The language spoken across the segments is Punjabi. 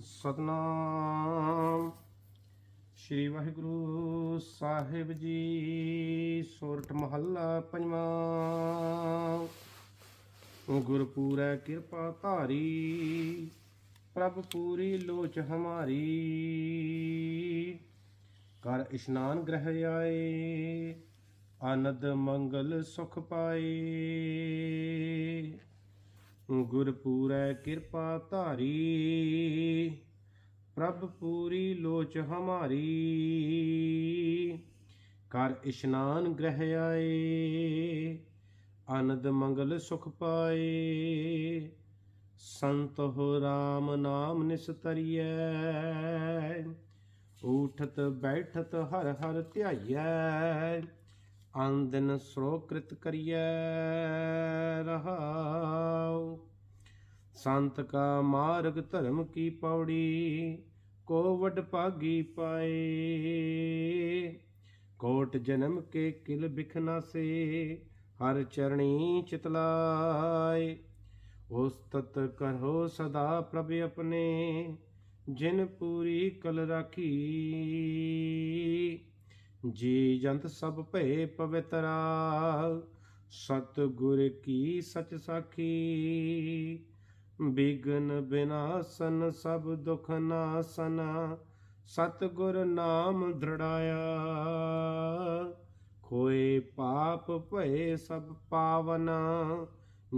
ਸਤਨਾਮ। ਸ੍ਰੀ ਵਾਹਿਗੁਰੂ ਸਾਹਿਬ ਜੀ ਸੋਰਠ ਮਹੱਲਾ ਪੰਜਵਾਂ। ਗੁਰਪੂਰੈ ਕਿਰਪਾ ਧਾਰੀ, ਪ੍ਰਭ ਪੂਰੀ ਲੋਚ ਹਮਾਰੀ। ਕਰ ਇਸ਼ਨਾਨ ਗ੍ਰਹਿ ਆਏ, ਆਨੰਦ ਮੰਗਲ ਸੁਖ ਪਾਏ। ਗੁਰਪੂਰੈ ਕਿਰਪਾ ਧਾਰੀ, ਪ੍ਰਭ ਪੂਰੀ ਲੋਚ ਹਮਾਰੀ। ਕਰ ਇਸ਼ਨਾਨ ਗ੍ਰਹਿ ਆਏ, ਆਨੰਦ ਮੰਗਲ ਸੁਖ ਪਾਏ। ਸੰਤ ਹੋ RAM ਨਾਮ ਨਿਸਤਰੀਐ ਉਠਤ ਬੈਠਤ ਹਰ ਹਰ ਧਿਆਈਐ। ਆਨੰਦਨ ਸਰੋਕ੍ਰਿਤ ਕਰੀਐ ਰਹਾਉ। ਸੰਤ ਕਾ ਮਾਰਗ ਧਰਮ ਕੀ ਪੌੜੀ, ਕੋ ਵਡ ਭਾਗੀ ਪਾਏ। ਕੋਟ ਜਨਮ ਕੇ ਕਿਲ ਬਿਖਨਾ ਸੇ, ਹਰ ਚਰਣੀ ਚਿਤਲਾਏ ਉਸਤਤ ਕਰੋ ਸਦਾ ਪ੍ਰਭ ਆਪਣੇ, ਜਿਨ ਪੂਰੀ ਕਲ ਰਾਖੀ। ਜੀ ਜੰਤ ਸਭ ਭਏ ਪਵਿੱਤਰਾ ਸਤ ਗੁਰ ਕੀ ਸਚ ਸਾਖੀ? ਬਿਗਨ ਬਿਨਾਸਨ ਸਭ ਦੁਖ ਨਾਸਨ ਸਤ ਗੁਰ ਨਾਮ ਦ੍ਰਿੜਾਇਆ। ਕੋਏ ਪਾਪ ਭਏ ਸਭ ਪਾਵਨ,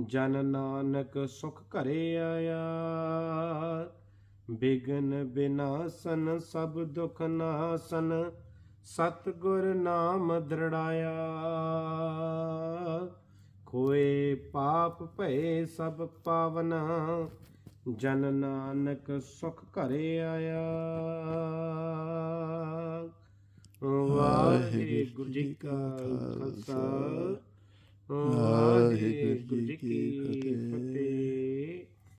ਜਨ ਨਾਨਕ ਸੁਖ ਘਰੇ ਆਇਆ। ਬਿਗਨ ਬਿਨਾਸਨ ਸਭ ਦੁਖ ਨਾਸਨ ਸਤ ਗੁਰ ਨਾਮ ਦ੍ਰਿੜਾਇਆ। ਕੋਏ ਪਾਪ ਭਏ ਸਭ ਪਾਵਨ ਜਨ ਨਾਨਕ ਸੁਖ ਘਰੇ ਆਇਆ। ਵਾਹਿਗੁਰੂ ਜੀ ਕਾ ਖਾਲਸਾ। ਵਾਹਿਗੁਰੂ ਜੀ ਕੀ ਫਤਿਹ।